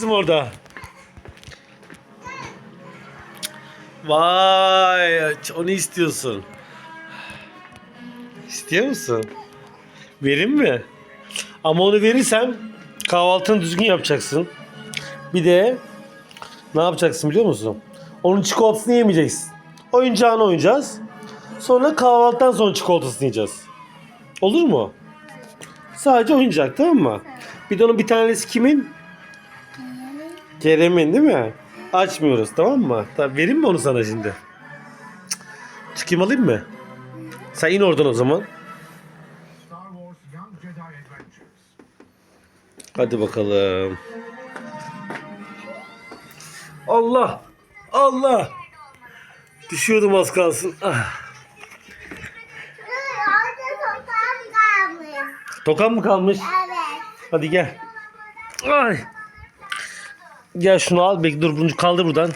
kızım orada? Vay, onu istiyorsun. İstiyor musun? Vereyim mi? Ama onu verirsem kahvaltını düzgün yapacaksın. Bir de ne yapacaksın biliyor musun? Onun çikolatasını yemeyeceksin. Oyuncağını oynayacağız. Sonra kahvaltıdan sonra çikolatasını yiyeceğiz. Olur mu? Sadece oyuncak tamam mı? Bir de onun bir tanesi kimin? Kerem'in değil mi? Açmıyoruz tamam mı? Tamam, vereyim mi onu sana şimdi? Cık. Çıkayım alayım mı? Sen in oradan o zaman. Hadi bakalım. Allah! Allah! Düşüyordum az kalsın. Ah. Tokan mı kalmış? Evet. Hadi gel. Ay. Gel şunu al. Bek dur bunu kaldır buradan.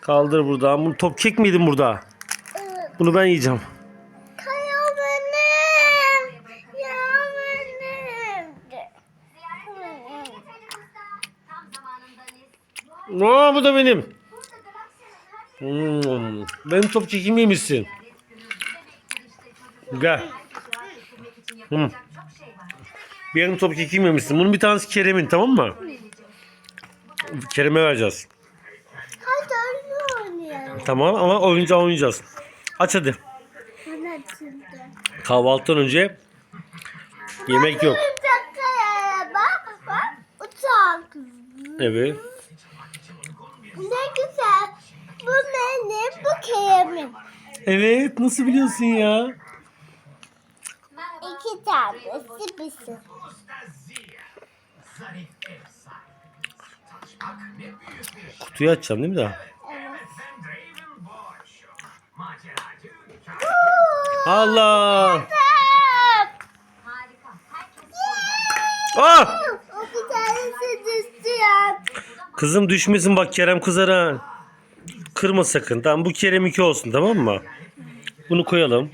Kaldır buradan. Bunu top kek miydin burada? Bunu ben yiyeceğim. Kaya benim. Ya benim. Aa, bu da benim. Hmm. Benim top kekimi yemişsin. Gel. Hmm. Benim top kekimi yemişsin. Bunun bir tanesi Kerem'in tamam mı? Kerem'e vereceğiz. Hadi oyun oynayalım. Tamam ama oyuncağı oynayacağız. Aç hadi. Ben açıldı. Kahvaltıdan önce yemek yok. Uçak kaya bak bak. Uçak. Evet. Ne güzel. Bu benim, bu Kerem'in. Evet nasıl biliyorsun ya? İki tanesi bizim. Kutuyu açacaksın değil mi daha? Allah! Ah! Kızım düşmesin bak Kerem kızar ha. Kırma sakın. Tamam bu Kerem 2 olsun tamam mı? Bunu koyalım.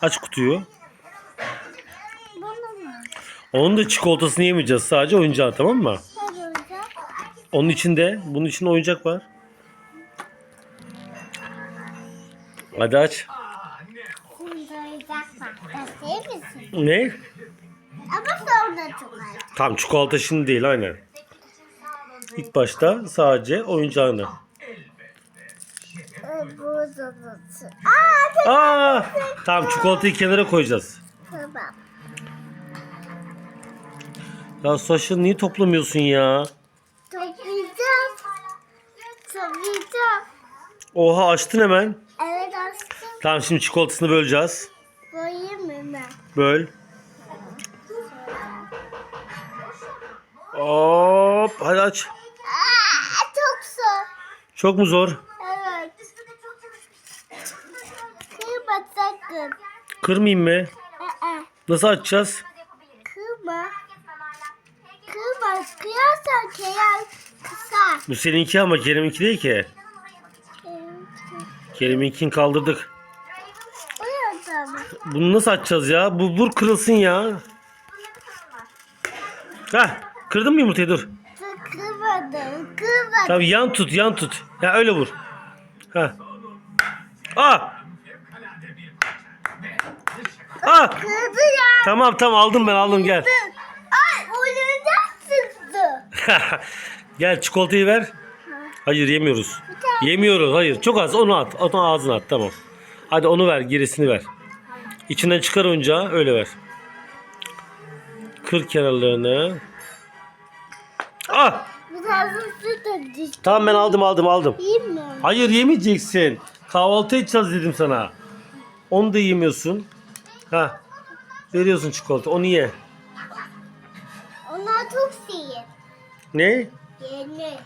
Aç kutuyu. Onun da çikolatasını yemeyeceğiz. Sadece oyuncağı tamam mı? Onun içinde, bunun içinde oyuncak var. Hadi aç. Ne? Ama sonra az. Tam çikolata şimdi değil aynen. İlk başta sadece oyuncağını. Ee? Aa Aa! Tamam çikolatayı kenara koyacağız. tamam. Ya saçını niye toplamıyorsun ya? Toplayacağım. Oha açtın hemen. Evet açtım. Tamam şimdi çikolatasını böleceğiz. Koyayım mı ben? Böl. Hop hadi aç. Aa, çok zor. Çok mu zor? Evet. Kırma sakın. Kırmayayım mı? Aa, Nasıl açacağız? kırma. Kırma. Kıyarsan kıyar kısa. Bu seninki ama Kerem'inki değil ki. Kerem'inkini kaldırdık. Bunu nasıl açacağız ya? Bu vur kırılsın ya. Heh, kırdın mı yumurtayı dur. Kırmadım. Kırmadım. Tabii yan tut yan tut. Ya öyle vur. Heh. Ah! Ah! Kırdı ya. Tamam tamam aldım ben aldım gel. Ay oyuncak sıktı. gel çikolatayı ver. Hayır yemiyoruz. Yemiyoruz hayır. Çok az onu at. Onu ağzına at tamam. Hadi onu ver gerisini ver. İçinden çıkar oyuncağı öyle ver. Kır kenarlarını. Ah! Düştü. Tamam ben aldım aldım aldım. Yiyeyim mi? Hayır yemeyeceksin. Kahvaltı edeceğiz dedim sana. Onu da yemiyorsun. Ha. Veriyorsun çikolata. Onu ye. Onlar çok iyi. Ne? Yeni.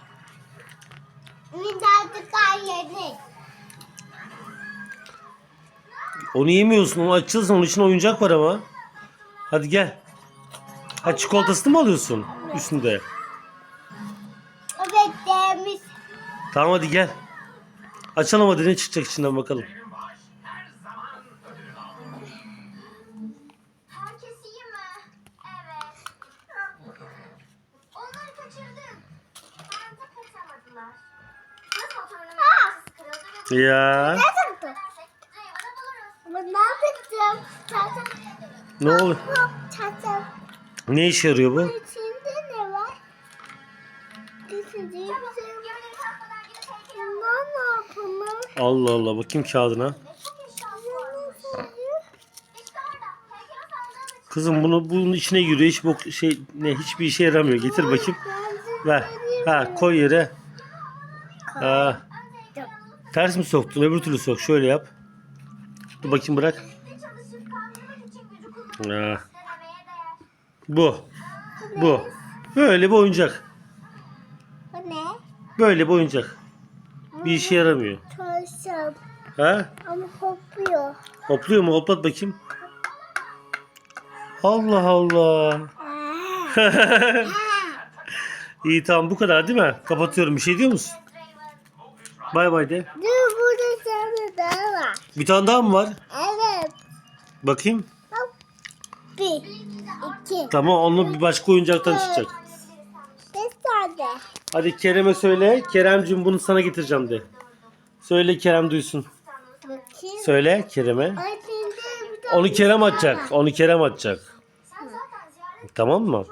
Minnacıklar yeni. Onu yemiyorsun. Onu açılsın. Onun için oyuncak var ama. Hadi gel. Ha çikolatasını mı alıyorsun üstünde? Evet demiş. Tamam hadi gel. Açalım hadi ne çıkacak içinden bakalım. Ya ne oldu? Çatal. Ne işe yarıyor bu? İçinde ne var? İçinde ne? Allah Allah bakayım kağıdına. Kızım bunu bunun içine giriyor. Hiç bok şey ne hiçbir işe yaramıyor. Getir bakayım. Ver. Ha koy yere. Ha. Ters mi soktun? Öbür türlü sok. Şöyle yap. Dur bakayım bırak. Ha. Bu. Bu. Böyle bir oyuncak. Bu ne? Böyle bir oyuncak. Bir işe yaramıyor. Çalışım. Ha? Ama kopuyor. Hopluyor mu? Hoplat bakayım. Allah Allah. İyi tamam bu kadar değil mi? Kapatıyorum. Bir şey diyor musun? Bay bay de. Dur burada sana daha var. Bir tane daha mı var? Evet. Bakayım. Bak. Bir. iki. Tamam onu bir başka oyuncaktan çıkacak. Beş tane. Hadi Kerem'e söyle. Keremcim bunu sana getireceğim de. Söyle Kerem duysun. Bakayım. Söyle Kerem'e. Ay, şimdi bir tane Onu Kerem atacak. Onu Kerem atacak. Tamam mı?